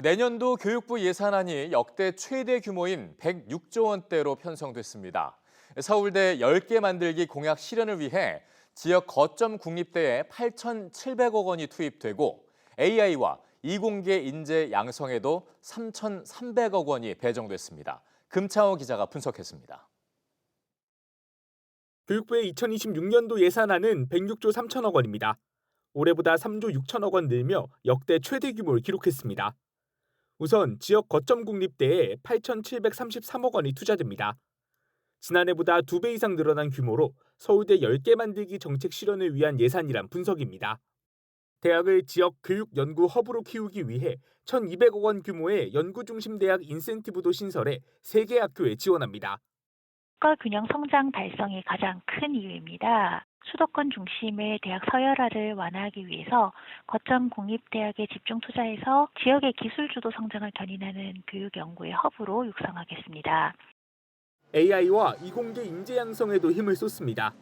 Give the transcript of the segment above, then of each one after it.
내년도 교육부 예산안이 역대 최대 규모인 106조 원대로 편성됐습니다. 서울대 10개 만들기 공약 실현을 위해 지역 거점 국립대에 8,700억 원이 투입되고 AI와 이공계 인재 양성에도 3,300억 원이 배정됐습니다. 금창호 기자가 분석했습니다. 교육부의 2026년도 예산안은 106조 3천억 원입니다. 올해보다 3조 6천억 원 늘며 역대 최대 규모를 기록했습니다. 우선 지역 거점 국립대에 8,733억 원이 투자됩니다. 지난해보다 2배 이상 늘어난 규모로 서울대 10개 만들기 정책 실현을 위한 예산이란 분석입니다. 대학을 지역 교육 연구 허브로 키우기 위해 1,200억 원 규모의 연구 중심 대학 인센티브도 신설해 3개 학교에 지원합니다. 국가 균형 성장 달성이 가장 큰 이유입니다. 수도권 중심의 대학 서열화를 완화하기 위해서 거점 공립대학에 집중 투자해서 지역의 기술 주도 성장을 견인하는 교육 연구의 허브로 육성하겠습니다. AI와 이공계 인재 양성에도 힘을 쏟습니다.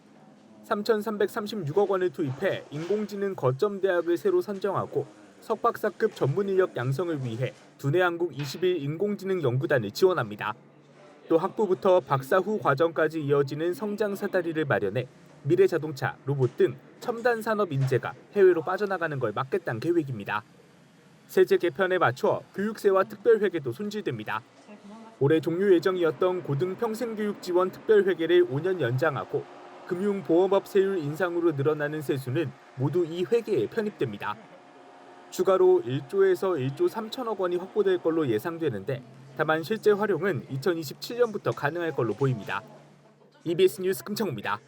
3,336억 원을 투입해 인공지능 거점 대학을 새로 선정하고 석박사급 전문 인력 양성을 위해 두뇌한국 21 인공지능 연구단을 지원합니다. 또 학부부터 박사 후 과정까지 이어지는 성장 사다리를 마련해 미래 자동차, 로봇 등 첨단 산업 인재가 해외로 빠져나가는 걸 막겠다는 계획입니다. 세제 개편에 맞춰 교육세와 특별회계도 손질됩니다. 올해 종료 예정이었던 고등 평생교육 지원 특별회계를 5년 연장하고 금융보험업 세율 인상으로 늘어나는 세수는 모두 이 회계에 편입됩니다. 추가로 1조에서 1조 3천억 원이 확보될 걸로 예상되는데 다만 실제 활용은 2027년부터 가능할 걸로 보입니다. EBS 뉴스 금창우입니다.